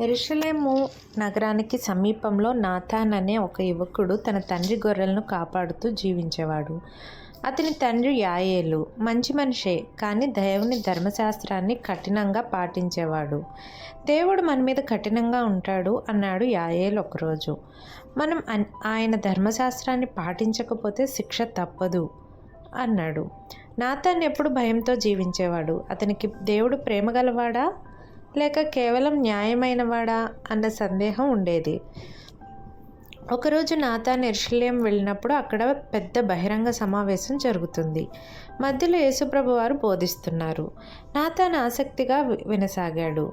ఎరుషలేము నగరానికి సమీపంలో నాథాన్ అనే ఒక యువకుడు తన తండ్రి గొర్రెలను కాపాడుతూ జీవించేవాడు. అతని తండ్రి యాయేలు మంచి మనిషే కానీ దేవుని ధర్మశాస్త్రాన్ని కఠినంగా పాటించేవాడు. దేవుడు మన మీద కఠినంగా ఉంటాడు అన్నాడు యాయేలు ఒకరోజు. మనం ఆయన ధర్మశాస్త్రాన్ని పాటించకపోతే శిక్ష తప్పదు అన్నాడు. నాతాన్ ఎప్పుడు భయంతో జీవించేవాడు? అతనికి దేవుడు ప్రేమ గలవాడా? లేక కేవలం న్యాయమైనవాడా అన్న సందేహం ఉండేది. ఒకరోజు నాతాన్ నిర్శల్యం వెళ్ళినప్పుడు అక్కడ పెద్ద బహిరంగ సమావేశం జరుగుతుంది. మధ్యలో యేసుప్రభు వారు బోధిస్తున్నారు. నాతాన్ ఆసక్తిగా వినసాగాడు.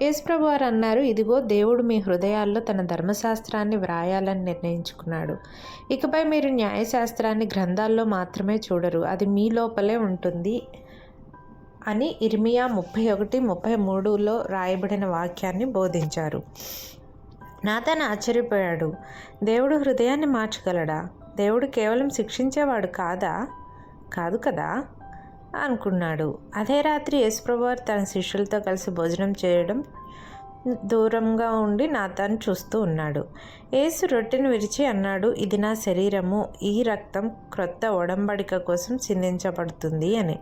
యేసుప్రభు వారు అన్నారు ఇదిగో దేవుడు మీ హృదయాల్లో తన ధర్మశాస్త్రాన్ని వ్రాయాలని నిర్ణయించుకున్నాడు. ఇకపై మీరు న్యాయశాస్త్రాన్ని గ్రంథాల్లో మాత్రమే చూడరు. అది మీ లోపలే ఉంటుంది. అని ఇర్మియా ముప్పై ఒకటి ముప్పై మూడులో రాయబడిన వాక్యాన్ని బోధించారు. నాతాన్ ఆశ్చర్యపోయాడు. దేవుడు హృదయాన్ని మార్చగలడా? దేవుడు కేవలం శిక్షించేవాడు కాదా? కాదు కదా? అనుకున్నాడు. అదే రాత్రి యేసుప్రభువారు తన శిష్యులతో కలిసి భోజనం చేయడం దూరంగా ఉండి నాతాన్ని చూస్తూ ఉన్నాడు. యేసు రొట్టెను విరిచి అన్నాడు ఇది నా శరీరము. ఈ రక్తం క్రొత్త ఒడంబడిక కోసం చిందించబడుతుంది అని.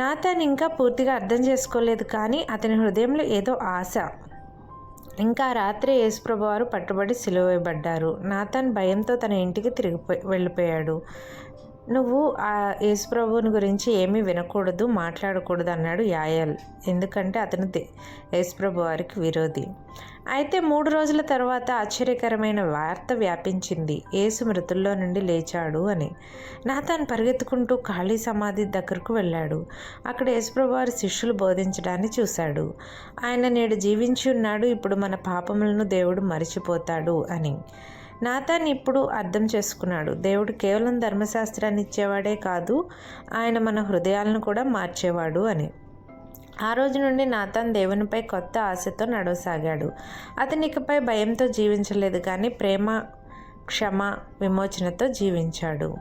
నాథన్ ఇంకా పూర్తిగా అర్థం చేసుకోలేదు కానీ అతని హృదయంలో ఏదో ఆశ. ఇంకా రాత్రి యేసుప్రభు వారు పట్టుబడి సిలువేయబడ్డారు నాథన్ భయంతో తన ఇంటికి తిరిగిపోయి వెళ్ళిపోయాడు. నువ్వు ఆ యేసుప్రభుని గురించి ఏమీ వినకూడదు మాట్లాడకూడదు అన్నాడు యాయల్. ఎందుకంటే అతను దే- యేసుప్రభు వారికి విరోధి. అయితే మూడు రోజుల తర్వాత ఆశ్చర్యకరమైన వార్త వ్యాపించింది. యేసు మృతుల్లో నుండి లేచాడు అని. నాతాన్ పరిగెత్తుకుంటూ ఖాళీ సమాధి దగ్గరకు వెళ్ళాడు. అక్కడ యేసుప్రభు వారి శిష్యులు బోధించడాన్ని చూశాడు. ఆయన నేడు జీవించి ఉన్నాడు. ఇప్పుడు మన పాపములను దేవుడు మరిచిపోతాడు అని. నాతాన్ ఇప్పుడు అర్థం చేసుకున్నాడు. దేవుడు కేవలం ధర్మశాస్త్రాన్ని ఇచ్చేవాడే కాదు ఆయన మన హృదయాలను కూడా మార్చేవాడు అని. ఆ రోజు నుండి నాథాన్ దేవునిపై కొత్త ఆశతో నడవసాగాడు. అతనికపై ఇకపై భయంతో జీవించలేదు కానీ ప్రేమ క్షమ విమోచనతో జీవించాడు.